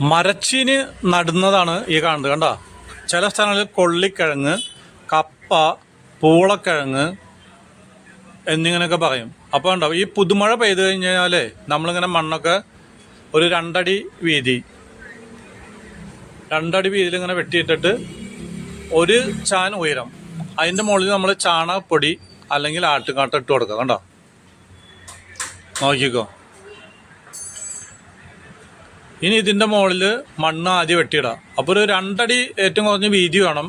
മരച്ചീന് നടുന്നതാണ് ഈ കാണുന്നത്. കണ്ട? ചില സ്ഥലങ്ങളിൽ കൊള്ളിക്കിഴങ്ങ് കപ്പ പൂളക്കിഴങ്ങ് എന്നിങ്ങനെയൊക്കെ പറയും. അപ്പോൾ ഉണ്ടോ ഈ പുതുമഴ പെയ്തു കഴിഞ്ഞാലേ നമ്മളിങ്ങനെ മണ്ണൊക്കെ ഒരു രണ്ടടി വീതി രണ്ടടി വീതിയിൽ ഇങ്ങനെ വെട്ടിയിട്ടിട്ട് ഒരു ചാൻ ഉയരം അതിന്റെ മുകളിൽ നമ്മൾ ചാണകപ്പൊടി അല്ലെങ്കിൽ ആട്ടുകാട്ട ഇട്ട് കൊടുക്കുക. കണ്ടോ? നോക്കിക്കോ. ഇനി ഇതിന്റെ മുകളിൽ മണ്ണ് ആദ്യം വെട്ടിയിടാം. അപ്പോൾ ഒരു രണ്ടടി ഏറ്റവും കുറഞ്ഞ വീതി വേണം.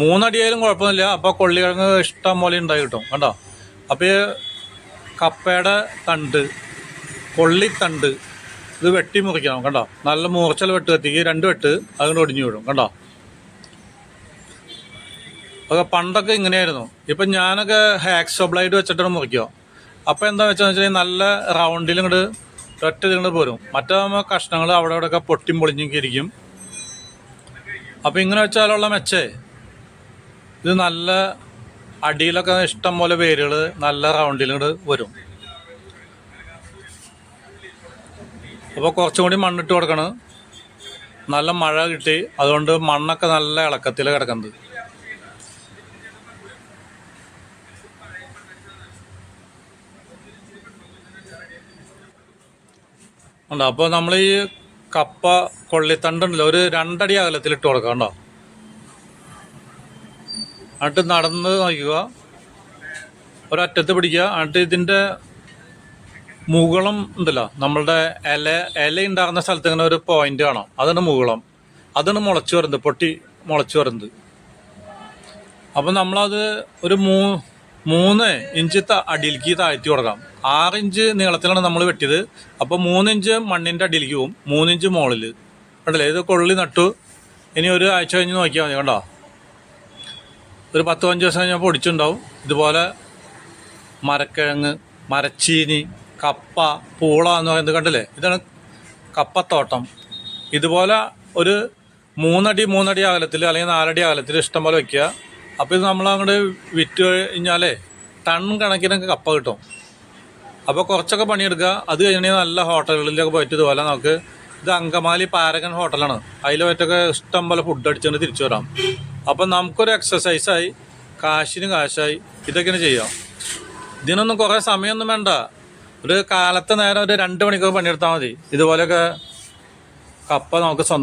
മൂന്നടി ആയാലും കുഴപ്പമൊന്നുമില്ല. അപ്പോൾ കൊള്ളിക്കിഴങ്ങ് ഇഷ്ടം പോലെ ഉണ്ടായി കിട്ടും. കണ്ടോ? അപ്പോൾ കപ്പയുടെ തണ്ട് കൊള്ളിത്തണ്ട് ഇത് വെട്ടി മുറിക്കണം. കണ്ടോ? നല്ല മൂർച്ചൽ വെട്ട് കത്തിക്ക്. രണ്ട് വെട്ട് അതുകൊണ്ട് ഒടിഞ്ഞു വിടും കണ്ടോ? ഒക്കെ പണ്ടൊക്കെ ഇങ്ങനെയായിരുന്നു. ഇപ്പം ഞാനൊക്കെ ഹാക്സോ ബ്ലൈഡ് വെച്ചിട്ടാണ് മുറിക്കുക അപ്പോൾ എന്താ വെച്ചാൽ നല്ല റൗണ്ടിൽ ഇങ്ങോട്ട് ഒറ്റ ഇതിങ്ങോട്ട് പോരും. മറ്റാകുമ്പോൾ കഷ്ണങ്ങൾ അവിടെ ഇവിടെയൊക്കെ പൊട്ടിയും പൊളിഞ്ഞും ഇരിക്കും. അപ്പോൾ ഇങ്ങനെ വെച്ചാലുള്ള മെച്ചേ. ഇത് നല്ല അടിയിലൊക്കെ ഇഷ്ടം പോലെ വേരുകൾ നല്ല ഇങ്ങോട്ട് വരും. അപ്പോൾ കുറച്ചും കൂടി മണ്ണിട്ട് കൊടുക്കണം. നല്ല മഴ കിട്ടി. അതുകൊണ്ട് മണ്ണൊക്കെ നല്ല ഇളക്കത്തിൽ കിടക്കുന്നത്. ഉണ്ടോ അപ്പോൾ നമ്മൾ ഈ കപ്പ കൊള്ളിത്തണ്ടുണ്ടല്ലോ ഒരു രണ്ടടി അകലത്തിൽ ഇട്ട് കൊടുക്കാം കണ്ടോ? എന്നിട്ട് നടന്ന് നോക്കുക ഒരറ്റത്ത് പിടിക്കുക. എന്നിട്ട് ഇതിന്റെ മുകളം ഉണ്ടല്ലോ നമ്മളുടെ ഇല ഇല ഉണ്ടാകുന്ന സ്ഥലത്ത് ഇങ്ങനെ ഒരു പോയിന്റ് കാണാം. അതാണ് മുകളം. അതാണ് മുളച്ചു വരുന്നത് പൊട്ടി മുളച്ചു വരുന്നത് അപ്പം നമ്മളത് ഒരു മൂ മൂന്ന് ഇഞ്ച് അടിയിലേക്ക് താഴ്ത്തി കൊടുക്കാം. ആറ് ഇഞ്ച് നീളത്തിലാണ് നമ്മൾ വെട്ടിയത്. അപ്പോൾ മൂന്ന് ഇഞ്ച് മണ്ണിന്റെ അടിയിലേക്ക് പോകും മൂന്ന് ഇഞ്ച് മുകളിൽ. കണ്ടല്ലേ? ഇത് കൊള്ളി നട്ടു. ഇനി ഒരു ആഴ്ച കഴിഞ്ഞ് നോക്കിയാൽ മതി കണ്ടോ? ഒരു പത്ത് പതിനഞ്ച് ദിവസം കഴിഞ്ഞാൽ പൊടിച്ചുണ്ടാവും. ഇതുപോലെ മരക്കിഴങ്ങ് മരച്ചീനി കപ്പ പൂള എന്ന് പറയുന്നത് കണ്ടില്ലേ? ഇതാണ് കപ്പത്തോട്ടം. ഇതുപോലെ ഒരു മൂന്നടി മൂന്നടി അകലത്തിൽ അല്ലെങ്കിൽ നാലടി അകലത്തിൽ ഇഷ്ടം പോലെ വെക്കുക. അപ്പോൾ ഇത് നമ്മൾ അങ്ങോട്ട് വിറ്റ് കഴിഞ്ഞാലേ ടൺ കണക്കിനൊക്കെ കപ്പ കിട്ടും. അപ്പോൾ കുറച്ചൊക്കെ പണിയെടുക്കുക. അത് കഴിഞ്ഞാൽ നല്ല ഹോട്ടലുകളിലൊക്കെ പോയിട്ട് ഇതുപോലെ നമുക്ക് ഇത് അങ്കമാലി പാരകൻ ഹോട്ടലാണ്. അതിൽ പറ്റൊക്കെ ഇഷ്ടം പോലെ ഫുഡ് അടിച്ചുകൊണ്ട് തിരിച്ചു വരാം. അപ്പം നമുക്കൊരു എക്സസൈസായി കാശിന് കാശായി ഇതൊക്കെയാണ് ചെയ്യാം. ഇതിനൊന്നും കുറേ സമയമൊന്നും വേണ്ട. ഒരു കാലത്തെ നേരം ഒരു രണ്ട് മണിക്കൂർ പണിയെടുത്താൽ മതി. ഇതുപോലെയൊക്കെ കപ്പ നമുക്ക് സ്വന്തം